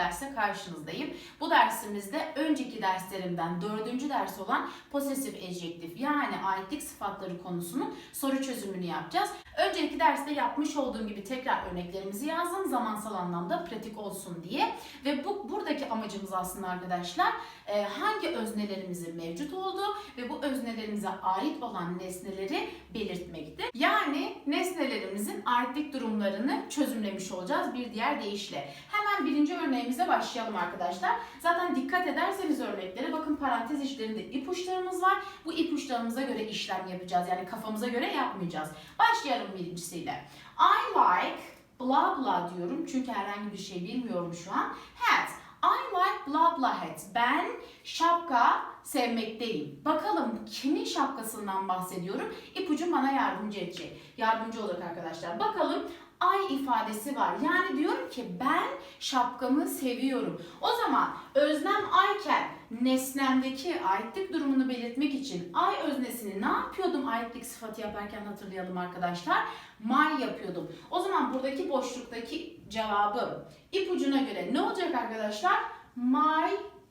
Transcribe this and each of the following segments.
derse karşınızdayım. Bu dersimizde önceki derslerimden dördüncü ders olan posesif adjektif yani aitlik sıfatları konusunun soru çözümünü yapacağız. Önceki derste yapmış olduğum gibi tekrar örneklerimizi yazdım zamansal anlamda pratik olsun diye. Ve bu buradaki amacımız aslında arkadaşlar e, hangi öznelerimizin mevcut olduğu ve bu öznelerimize ait olan nesneleri belirtmekti. Yani nesnelerimizin aitlik durumlarını çözümlemiş olacağız bir diğer deyişle. Hemen birinci örneğimize başlayalım arkadaşlar. Zaten dikkat ederseniz örneklere bakın parantez içlerinde ipuçlarımız var. Bu ipuçlarımıza göre işlem yapacağız. Yani kafamıza göre yapmayacağız. Başlayalım birincisiyle. I like blah blah diyorum çünkü herhangi bir şey bilmiyorum şu an. Hat. I like blah blah hat. Ben şapka sevmekteyim. Bakalım kimin şapkasından bahsediyorum? İpucu bana yardımcı edecek. Yardımcı olacak arkadaşlar. Bakalım I ifadesi var. Yani diyorum ki ben şapkamı seviyorum. O zaman öznem I'ken nesnemdeki aitlik durumunu belirtmek için I öznesini ne yapıyordum aitlik sıfatı yaparken hatırlayalım arkadaşlar. My yapıyordum. O zaman buradaki boşluktaki cevabım ipucuna göre ne olacak arkadaşlar? My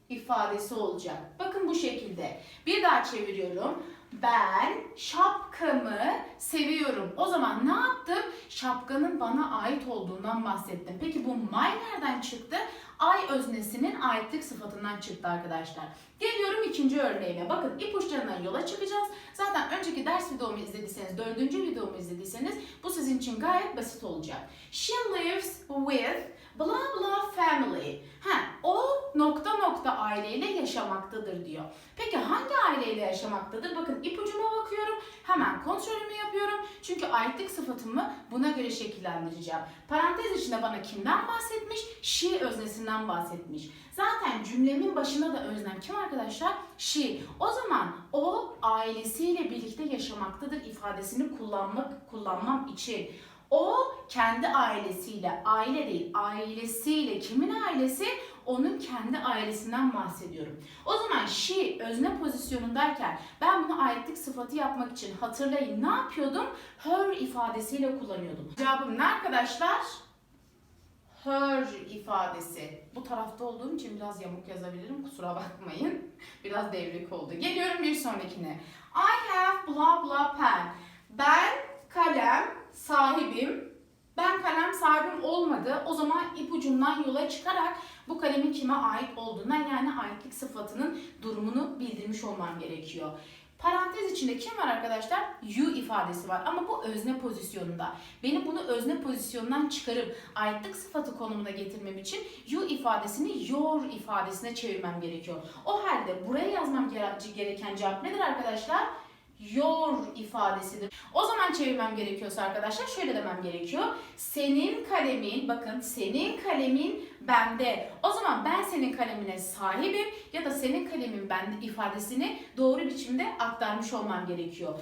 ifadesi olacak. Bakın bu şekilde. Bir daha çeviriyorum. Ben şapkamı seviyorum. O zaman ne yaptım? Şapkanın bana ait olduğundan bahsettim. Peki bu my nereden çıktı? Ay öznesinin aitlik sıfatından çıktı arkadaşlar. Geliyorum ikinci örneğime. Bakın ipuçlarından yola çıkacağız. Zaten önceki ders videomu izlediyseniz, dördüncü videomu izlediyseniz bu sizin için gayet basit olacak. She lives with blah blah family. Ha, o nokta nokta aileyle yaşamaktadır diyor. Peki hangi aileyle yaşamaktadır? Bakın ipucuma bakıyorum. Hemen kontrolümü yapıyorum. Çünkü aitlik sıfatımı buna göre şekillendireceğim. Parantez içinde bana kimden bahsetmiş? She öznesinden bahsetmiş. Zaten cümlemin başında da öznem kim arkadaşlar? She. O zaman o ailesiyle birlikte yaşamaktadır ifadesini kullanmak kullanmam için o kendi ailesiyle, aile değil, ailesiyle, kimin ailesi? Onun kendi ailesinden bahsediyorum. O zaman she özne pozisyonundayken ben bunu aitlik sıfatı yapmak için hatırlayın ne yapıyordum? Her ifadesiyle kullanıyordum. Cevabım ne arkadaşlar? Her ifadesi. Bu tarafta olduğum için biraz yamuk yazabilirim. Kusura bakmayın. Biraz devrik oldu. Geliyorum bir sonrakine. I have blah blah pen. Ben kalem sahibim. Ben kalem sahibim olmadı. O zaman ipucundan yola çıkarak bu kalemin kime ait olduğundan yani aitlik sıfatının durumunu bildirmiş olmam gerekiyor. Parantez içinde kim var arkadaşlar? You ifadesi var ama bu özne pozisyonunda. Benim bunu özne pozisyonundan çıkarıp aitlik sıfatı konumuna getirmem için you ifadesini your ifadesine çevirmem gerekiyor. O halde buraya yazmam gereken cevap nedir arkadaşlar? Your ifadesidir. O zaman çevirmem gerekiyorsa arkadaşlar şöyle demem gerekiyor. Senin kalemin, bakın senin kalemin bende. O zaman ben senin kalemine sahibim ya da senin kalemin bende ifadesini doğru biçimde aktarmış olmam gerekiyor.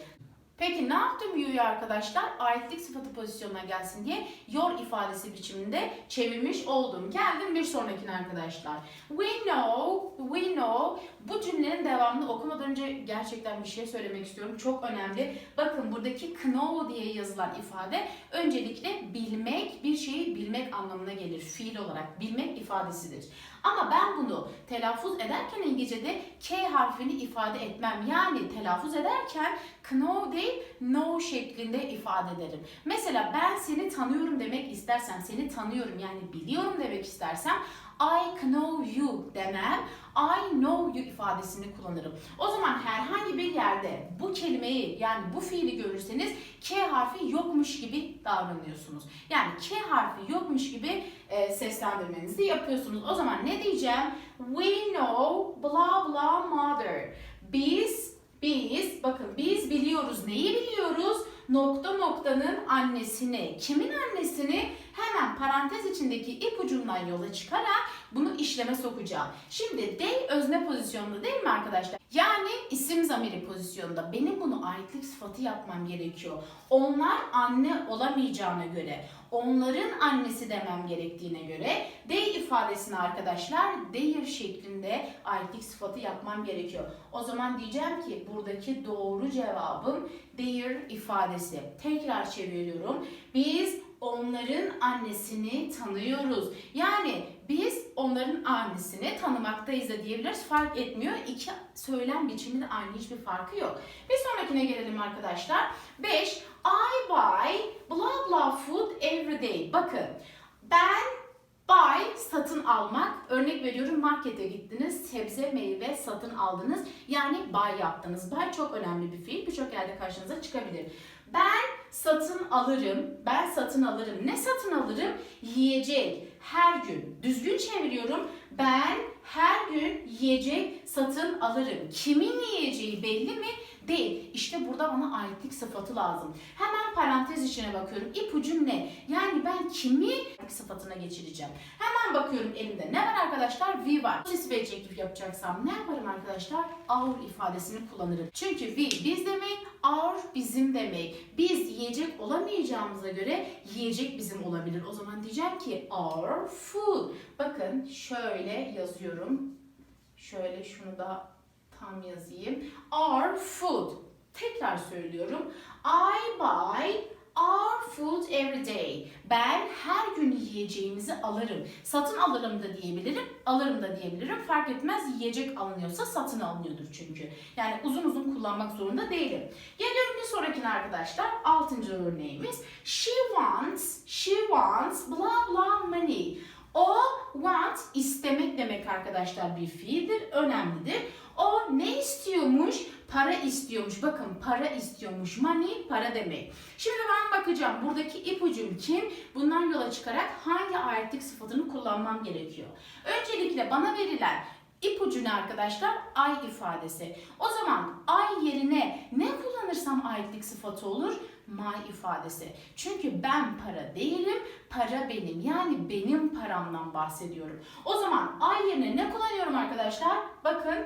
Peki ne yaptım you'yu arkadaşlar? Aitlik sıfatı pozisyonuna gelsin diye your ifadesi biçiminde çevirmiş oldum. Geldim bir sonrakine arkadaşlar. We know, we know. Bu cümlenin devamını okumadan önce gerçekten bir şey söylemek istiyorum. Çok önemli. Bakın buradaki know diye yazılan ifade öncelikle bilmek, bir şeyi bilmek anlamına gelir. Fiil olarak bilmek ifadesidir. Ama ben bunu telaffuz ederken İngilizce'de K harfini ifade etmem. Yani telaffuz ederken know değil know şeklinde ifade ederim. Mesela ben seni tanıyorum demek istersem, seni tanıyorum yani biliyorum demek istersem I know you demem. I know you ifadesini kullanırım. O zaman herhangi bir yerde bu kelimeyi yani bu fiili görürseniz K harfi yokmuş gibi davranıyorsunuz. Yani K harfi yokmuş gibi e, seslendirmenizi yapıyorsunuz. O zaman ne diyeceğim? We know blah blah mother. Biz biz bakın biz biliyoruz. Neyi biliyoruz? Nokta noktanın annesini. Kimin annesini? Hemen parantez içindeki ipucundan yola çıkarak bunu işleme sokacağım. Şimdi they özne pozisyonunda değil mi arkadaşlar? Yani isim zamiri pozisyonunda benim bunu aitlik sıfatı yapmam gerekiyor. Onlar anne olamayacağına göre, onların annesi demem gerektiğine göre they ifadesini arkadaşlar their şeklinde aitlik sıfatı yapmam gerekiyor. O zaman diyeceğim ki buradaki doğru cevabım their ifadesi. Tekrar çeviriyorum. Biz onların annesini tanıyoruz. Yani biz onların annesini tanımaktayız da diyebiliriz. Fark etmiyor. İki söylem biçiminde aynı hiçbir farkı yok. Bir sonrakine gelelim arkadaşlar. 5. I buy blah blah food every day. Bakın ben buy satın almak. Örnek veriyorum markete gittiniz. Sebze meyve satın aldınız. Yani buy yaptınız. Buy çok önemli bir fiil. Birçok yerde karşınıza çıkabilir. Ben satın alırım. Ben satın alırım. Ne satın alırım? Yiyecek. Her gün. Düzgün çeviriyorum. Ben her gün yiyecek satın alırım. Kimin yiyeceği belli mi? Değil. İşte burada bana aitlik sıfatı lazım. Hemen parantez içine bakıyorum. İpucum ne? Yani ben kimi sıfatına geçireceğim. Hemen bakıyorum elimde. Ne var arkadaşlar? We var. Possessive adjektif yapacaksam ne yaparım arkadaşlar? Our ifadesini kullanırım. Çünkü we biz demek, our bizim demek. Biz yiyecek olamayacağımıza göre yiyecek bizim olabilir. O zaman diyeceğim ki our food. Bakın şöyle yazıyorum. Şöyle şunu da tam yazayım. Our food. Tekrar söylüyorum. I buy our food every day. Ben her gün yiyeceğimizi alırım. Satın alırım da diyebilirim, alırım da diyebilirim. Fark etmez yiyecek alınıyorsa satın alınıyordur çünkü. Yani uzun uzun kullanmak zorunda değilim. Geliyorum bir sonrakine arkadaşlar. Altıncı örneğimiz. She wants, she wants blah blah money. O want istemek demek arkadaşlar bir fiildir, önemlidir. O ne istiyormuş? Para istiyormuş. Bakın para istiyormuş. Money para demek. Şimdi ben bakacağım buradaki ipucum kim? Bundan yola çıkarak hangi aitlik sıfatını kullanmam gerekiyor? Öncelikle bana verilen ipucu ne arkadaşlar? I ifadesi. O zaman I yerine ne kullanırsam aitlik sıfatı olur? My ifadesi. Çünkü ben para değilim, para benim. Yani benim paramdan bahsediyorum. O zaman I yerine ne kullanıyorum arkadaşlar? Bakın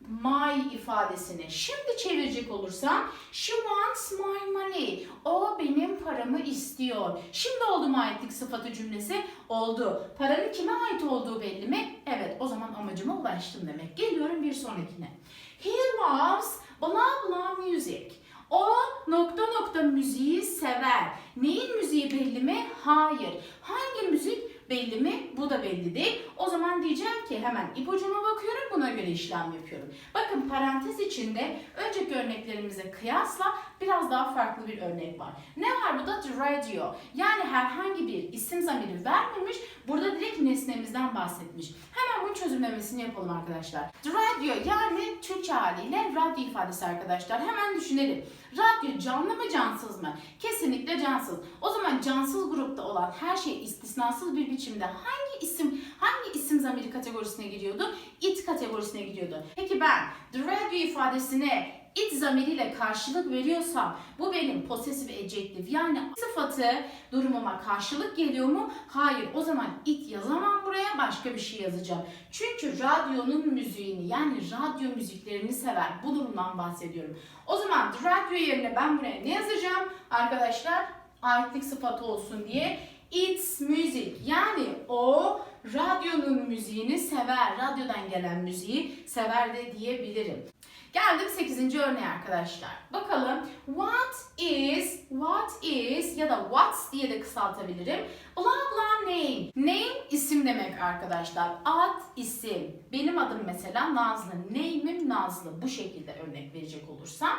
my ifadesini. Şimdi çevirecek olursam she wants my money. O benim paramı istiyor. Şimdi oldu mu aitlik sıfatı cümlesi? Oldu. Paranın kime ait olduğu belli mi? Evet o zaman amacıma ulaştım demek. Geliyorum bir sonrakine. He loves blah blah music. O nokta nokta müziği sever. Neyin müziği belli mi? Hayır. Hangi müzik belli mi? Bu da belli değil. O zaman diyeceğim ki hemen ipucuma bakıyorum buna göre işlem yapıyorum. Bakın parantez içinde önceki örneklerimize kıyasla biraz daha farklı bir örnek var. Ne var burada? The radio. Yani herhangi bir isim zamiri vermemiş. Burada direkt nesnemizden bahsetmiş. Hemen bunun çözümlemesini yapalım arkadaşlar. The radio yani Türkçe haliyle radyo ifadesi arkadaşlar. Hemen düşünelim. Radyo canlı mı cansız mı? Kesinlikle cansız. O zaman cansız grupta olan her şey istisnasız bir biçimde hangi isim hangi isim zamiri kategorisine giriyordu? It kategorisine giriyordu. Peki ben the radio ifadesine it zamiriyle karşılık veriyorsam bu benim possessive adjective yani sıfatı durumuma karşılık geliyor mu? Hayır. O zaman it yazamam buraya başka bir şey yazacağım. Çünkü radyonun müziğini yani radyo müziklerini sever. Bu durumdan bahsediyorum. O zaman radyo yerine ben buraya ne yazacağım? Arkadaşlar aitlik sıfatı olsun diye It's music yani o radyonun müziğini sever. Radyodan gelen müziği sever de diyebilirim. Geldim 8. örneğe arkadaşlar. Bakalım what is, what is ya da what's diye de kısaltabilirim. Blah blah name. Name isim demek arkadaşlar. Ad isim. Benim adım mesela Nazlı. Name'im Nazlı. Bu şekilde örnek verecek olursam.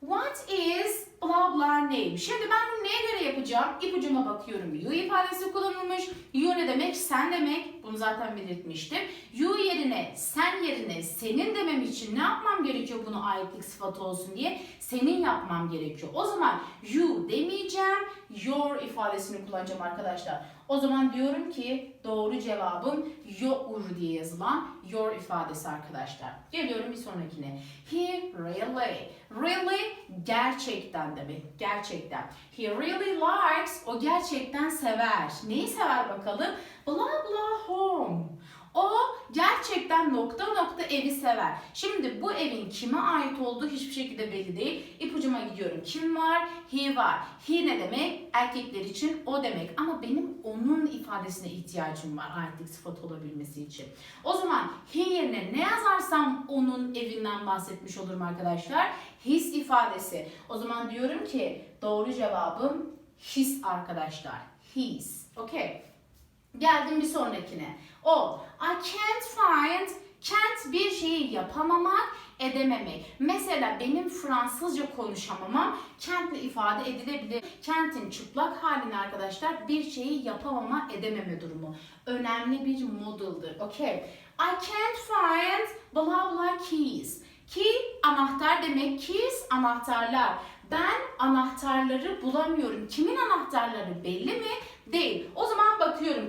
What is blah blah name? Şimdi ben bunu neye göre yapacağım? İpucuma bakıyorum. You ifadesi kullanılmış. You ne demek? Sen demek. Bunu zaten belirtmiştim. You yerine, sen yerine, senin demem için ne yapmam gerekiyor bunu aitlik sıfatı olsun diye? Senin yapmam gerekiyor. O zaman you demeyeceğim. Your ifadesini kullanacağım arkadaşlar. O zaman diyorum ki doğru cevabım your diye yazılan your ifadesi arkadaşlar. Geliyorum bir sonrakine. He really, really gerçekten demek. Gerçekten. He really likes, o gerçekten sever. Neyi sever bakalım? Blah blah home. O gerçekten nokta nokta evi sever. Şimdi bu evin kime ait olduğu hiçbir şekilde belli değil. İpucuma gidiyorum. Kim var? He var. He ne demek? Erkekler için o demek. Ama benim onun ifadesine ihtiyacım var aitlik sıfat olabilmesi için. O zaman he yerine ne yazarsam onun evinden bahsetmiş olurum arkadaşlar. His ifadesi. O zaman diyorum ki doğru cevabım his arkadaşlar. his. Okay. Geldim bir sonrakine. O. I can't find, can't bir şeyi yapamamak, edememek. Mesela benim Fransızca konuşamamam can't ile ifade edilebilir. Can't'in çıplak halini arkadaşlar bir şeyi yapamama, edememe durumu. Önemli bir modaldır. Okay. I can't find blah blah keys. Key anahtar demek. Keys anahtarlar. Ben anahtarları bulamıyorum. Kimin anahtarları belli mi? Değil. O zaman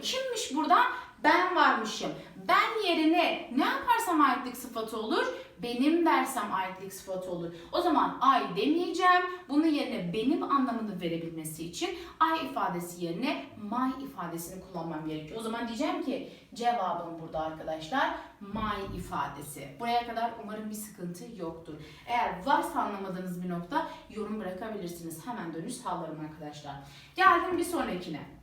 kimmiş burada? Ben varmışım. Ben yerine ne yaparsam aitlik sıfatı olur? Benim dersem aitlik sıfatı olur. O zaman I demeyeceğim. Bunun yerine benim anlamını verebilmesi için I ifadesi yerine my ifadesini kullanmam gerekiyor. O zaman diyeceğim ki cevabım burada arkadaşlar my ifadesi. Buraya kadar umarım bir sıkıntı yoktur. Eğer varsa anlamadığınız bir nokta yorum bırakabilirsiniz. Hemen dönüş sağlarım arkadaşlar. Geldim bir sonrakine.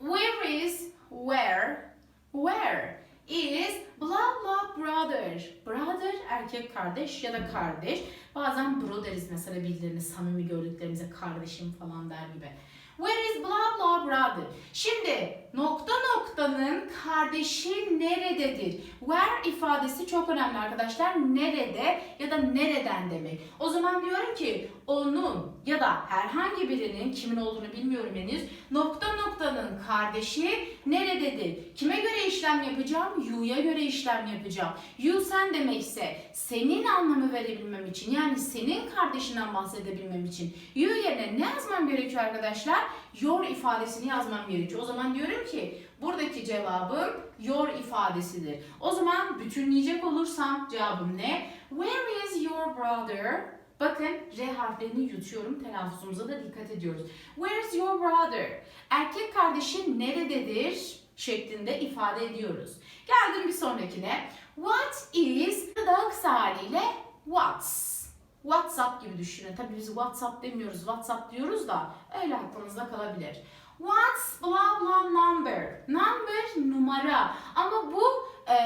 Where is where where is blah blah brother. Brother erkek kardeş ya da kardeş. Bazen bro deriz mesela birilerini samimi gördüklerimize kardeşim falan der gibi. Where is blah blah brother? Şimdi nokta noktanın kardeşi nerededir? Where ifadesi çok önemli arkadaşlar. Nerede ya da nereden demek. O zaman diyorum ki onun ya da herhangi birinin kimin olduğunu bilmiyorum henüz. Nokta noktanın kardeşi nerededir? Kime göre işlem yapacağım? You'ya göre işlem yapacağım. You sen demekse senin anlamı verebilmem için yani senin kardeşinden bahsedebilmem için you yerine ne yazmam gerekiyor arkadaşlar? Your ifadesini yazmam gerekiyor. O zaman diyorum ki buradaki cevabım your ifadesidir. O zaman bütünleyecek olursam cevabım ne? Where is your brother? Bakın R harflerini yutuyorum. Telaffuzumuza da dikkat ediyoruz. Where's your brother? Erkek kardeşin nerededir? şeklinde ifade ediyoruz. Geldim bir sonrakine. What is the kısa haliyle what's? WhatsApp gibi düşünün. Tabii biz WhatsApp demiyoruz, WhatsApp diyoruz da öyle aklınızda kalabilir. What's blah blah number? Number numara. Ama bu e,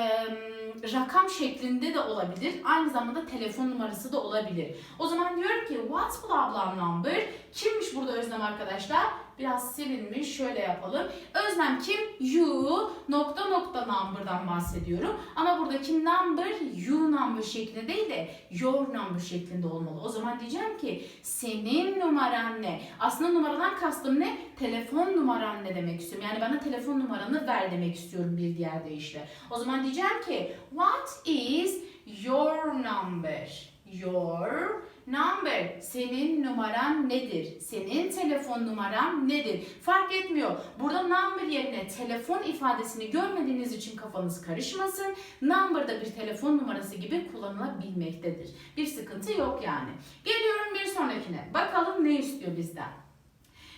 rakam şeklinde de olabilir. Aynı zamanda telefon numarası da olabilir. O zaman diyorum ki what's blah blah number? Kimmiş burada özlem arkadaşlar? Biraz silinmiş. Şöyle yapalım. Özlem kim? You nokta nokta number'dan bahsediyorum. Ama buradaki number you number şeklinde değil de your number şeklinde olmalı. O zaman diyeceğim ki senin numaran ne? Aslında numaradan kastım ne? Telefon numaran ne demek istiyorum. Yani bana telefon numaranı ver demek istiyorum bir diğer deyişle. O zaman diyeceğim ki what is your number? Your number. Senin numaran nedir? Senin telefon numaran nedir? Fark etmiyor. Burada number yerine telefon ifadesini görmediğiniz için kafanız karışmasın. Number da bir telefon numarası gibi kullanılabilmektedir. Bir sıkıntı yok yani. Geliyorum bir sonrakine. Bakalım ne istiyor bizden?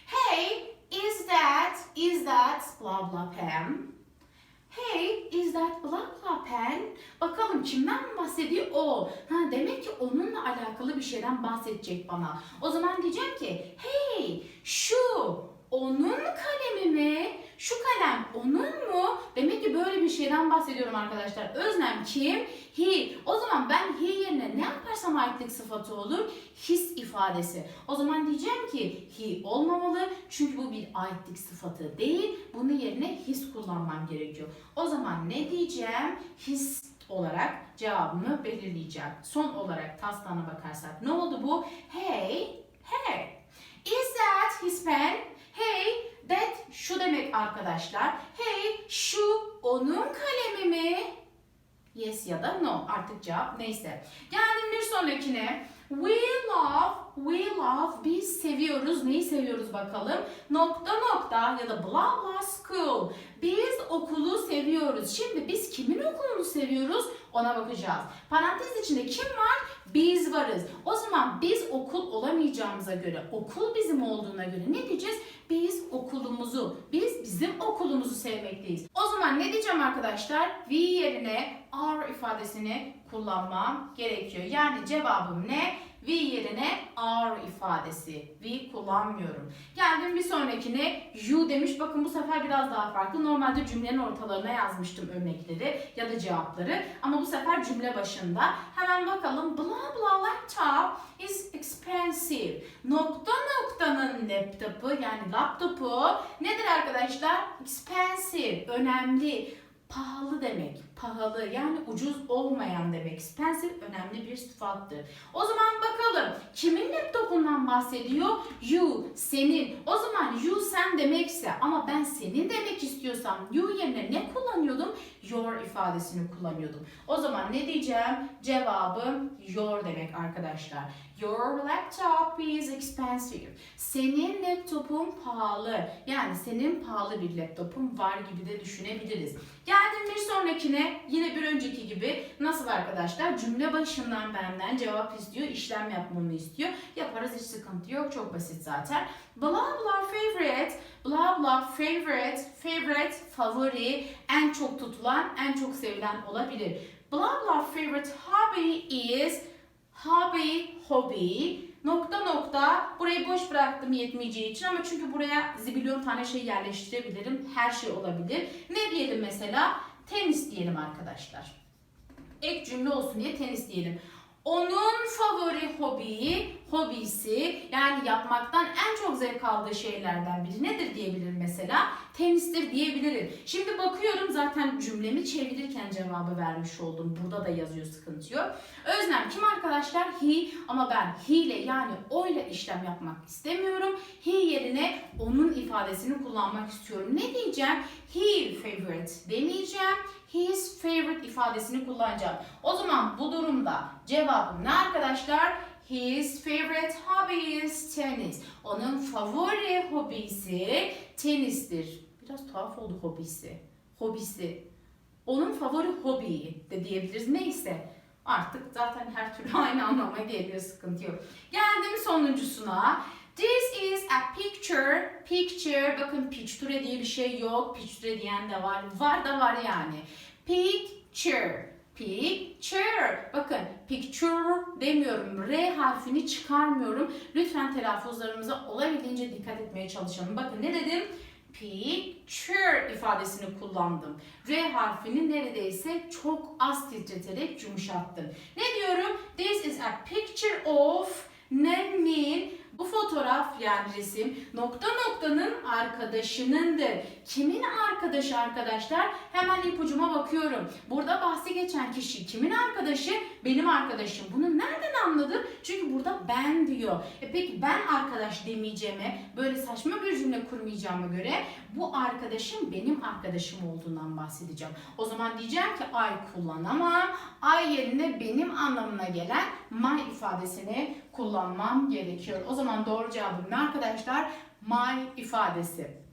Hey, is that, is that, blah blah Pam. Hey, is that blah pen? Bakalım kimden bahsediyor? O. Ha demek ki onunla alakalı bir şeyden bahsedecek bana. O zaman diyeceğim ki, hey, şu onun kalemi mi? Şu kalem onun mu? Demek ki böyle bir şeyden bahsediyorum arkadaşlar. Özlem kim? He. O zaman ben he yerine ne yaparsam aitlik sıfatı olur? His ifadesi. O zaman diyeceğim ki he olmamalı. Çünkü bu bir aitlik sıfatı değil. Bunun yerine his kullanmam gerekiyor. O zaman ne diyeceğim? His olarak cevabımı belirleyeceğim. Son olarak taslağına bakarsak ne oldu bu? Hey, hey. Is that his pen? Hey, that şu demek arkadaşlar. Hey, şu onun kalemi mi? Yes ya da no. Artık cevap neyse. Geldim bir sonrakine. We love, we love, biz seviyoruz. Neyi seviyoruz bakalım? Nokta nokta ya da blah blah school. Biz okulu seviyoruz. Şimdi biz kimin okulunu seviyoruz? Ona bakacağız. Parantez içinde kim var? Biz varız. O zaman biz okul olamayacağımıza göre, okul bizim olduğuna göre ne diyeceğiz? Biz okulumuzu, biz bizim okulumuzu sevmekteyiz. O zaman ne diyeceğim arkadaşlar? We yerine our ifadesini kullanmam gerekiyor. Yani cevabım ne? We yerine are ifadesi. We kullanmıyorum. Geldim bir sonrakine you demiş. Bakın bu sefer biraz daha farklı. Normalde cümlenin ortalarına yazmıştım örnekleri ya da cevapları. Ama bu sefer cümle başında. Hemen bakalım. Blah blah laptop is expensive. Nokta noktanın laptopu yani laptopu nedir arkadaşlar? Expensive. Önemli. Pahalı demek. Pahalı yani ucuz olmayan demek. Expensive önemli bir sıfattır. O zaman bakalım kimin laptopundan bahsediyor? You, senin. O zaman you sen demekse ama ben senin demek istiyorsam you yerine ne kullanıyordum? Your ifadesini kullanıyordum. O zaman ne diyeceğim? Cevabım your demek arkadaşlar. Your laptop is expensive. Senin laptopun pahalı. Yani senin pahalı bir laptopun var gibi de düşünebiliriz. Geldim bir sonrakine yine bir önceki gibi nasıl arkadaşlar cümle başından benden cevap istiyor, işlem yapmamı istiyor. Yaparız hiç sıkıntı yok çok basit zaten. Blah blah favorite, blah blah favorite, favorite favori, en çok tutulan, en çok sevilen olabilir. Blah blah favorite hobby is hobby, hobby, nokta nokta. Burayı boş bıraktım yetmeyeceği için ama çünkü buraya zibilyon tane şey yerleştirebilirim. Her şey olabilir. Ne diyelim mesela? Tenis diyelim arkadaşlar. Ek cümle olsun diye tenis diyelim. Onun favori hobiyi, hobisi yani yapmaktan en çok zevk aldığı şeylerden biri nedir diyebilirim mesela? Tenistir diyebilirim. Şimdi bakıyorum zaten cümlemi çevirirken cevabı vermiş oldum. Burada da yazıyor sıkıntı yok. Özlem kim arkadaşlar? He ama ben he ile yani o ile işlem yapmak istemiyorum. He yerine onun ifadesini kullanmak istiyorum. Ne diyeceğim? He favorite demeyeceğim. His favorite ifadesini kullanacağım. O zaman bu durumda cevabım ne arkadaşlar? His favorite hobby is tennis. Onun favori hobisi tenistir. Biraz tuhaf oldu hobisi. Hobisi. Onun favori hobi de diyebiliriz. Neyse. Artık zaten her türlü aynı anlama geliyor. Sıkıntı yok. Geldim sonuncusuna. This is a picture. Picture. Bakın picture diye bir şey yok. Picture diyen de var. Var da var yani. Picture. Picture. Bakın picture demiyorum. R harfini çıkarmıyorum. Lütfen telaffuzlarımıza olabildiğince dikkat etmeye çalışalım. Bakın ne dedim? Picture ifadesini kullandım. R harfini neredeyse çok az titreterek yumuşattım. Ne diyorum? This is a picture of Nermin. Bu fotoğraf yani resim nokta noktanın arkadaşınındır. Kimin arkadaşı arkadaşlar? Hemen ipucuma bakıyorum. Burada bahsi geçen kişi kimin arkadaşı? Benim arkadaşım. Bunu nereden anladım? Çünkü burada ben diyor. E peki ben arkadaş demeyeceğime, böyle saçma bir cümle kurmayacağıma göre bu arkadaşım benim arkadaşım olduğundan bahsedeceğim. O zaman diyeceğim ki I kullanamam. I yerine benim anlamına gelen my ifadesini kullanmam gerekiyor. O zaman doğru cevabım ne arkadaşlar? My ifadesi.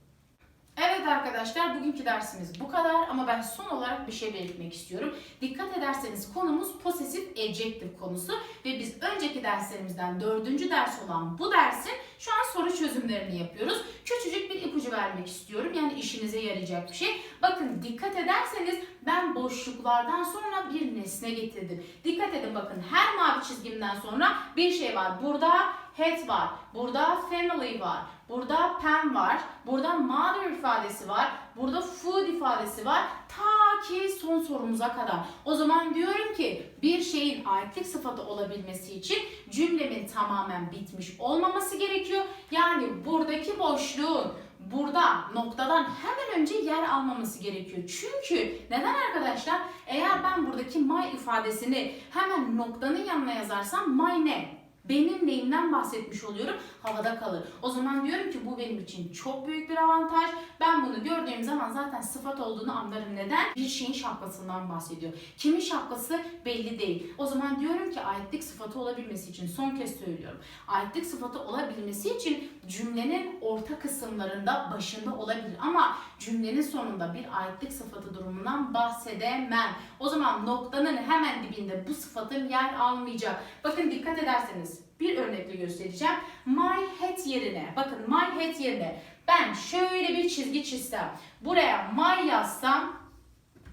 Evet arkadaşlar bugünkü dersimiz bu kadar ama ben son olarak bir şey belirtmek istiyorum. Dikkat ederseniz konumuz posesif adjective konusu ve biz önceki derslerimizden dördüncü ders olan bu dersin şu an soru çözümlerini yapıyoruz. Küçücük bir ipucu vermek istiyorum yani işinize yarayacak bir şey. Bakın dikkat ederseniz ben boşluklardan sonra bir nesne getirdim. Dikkat edin bakın her mavi çizgimden sonra bir şey var. Burada head var, burada family var, burada pen var, burada mother ifadesi var, burada food ifadesi var. Ta ki son sorumuza kadar. O zaman diyorum ki bir şeyin aitlik sıfatı olabilmesi için cümlemin tamamen bitmiş olmaması gerekiyor. Yani buradaki boşluğun burada noktadan hemen önce yer almaması gerekiyor. Çünkü neden arkadaşlar? Eğer ben buradaki my ifadesini hemen noktanın yanına yazarsam my ne? Benim neyimden bahsetmiş oluyorum? Havada kalır. O zaman diyorum ki bu benim için çok büyük bir avantaj. Ben bunu gördüğüm zaman zaten sıfat olduğunu anlarım. Neden? Bir şeyin şapkasından bahsediyor. Kimin şapkası belli değil. O zaman diyorum ki aitlik sıfatı olabilmesi için son kez söylüyorum. Aitlik sıfatı olabilmesi için cümlenin orta kısımlarında başında olabilir ama cümlenin sonunda bir aitlik sıfatı durumundan bahsedemem. O zaman noktanın hemen dibinde bu sıfatın yer almayacak. Bakın dikkat ederseniz bir örnekle göstereceğim. My head yerine, bakın my head yerine ben şöyle bir çizgi çizsem, buraya my yazsam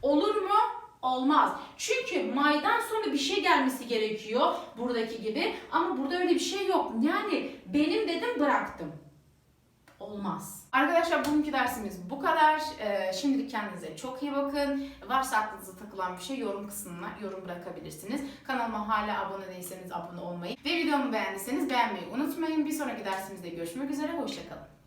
olur mu? Olmaz. Çünkü maydan sonra bir şey gelmesi gerekiyor buradaki gibi. Ama burada öyle bir şey yok. Yani benim dedim bıraktım. Olmaz. Arkadaşlar bugünkü dersimiz bu kadar. Ee, şimdilik kendinize çok iyi bakın. Varsa aklınıza takılan bir şey yorum kısmına yorum bırakabilirsiniz. Kanalıma hala abone değilseniz abone olmayı ve videomu beğendiyseniz beğenmeyi unutmayın. Bir sonraki dersimizde görüşmek üzere. Hoşçakalın.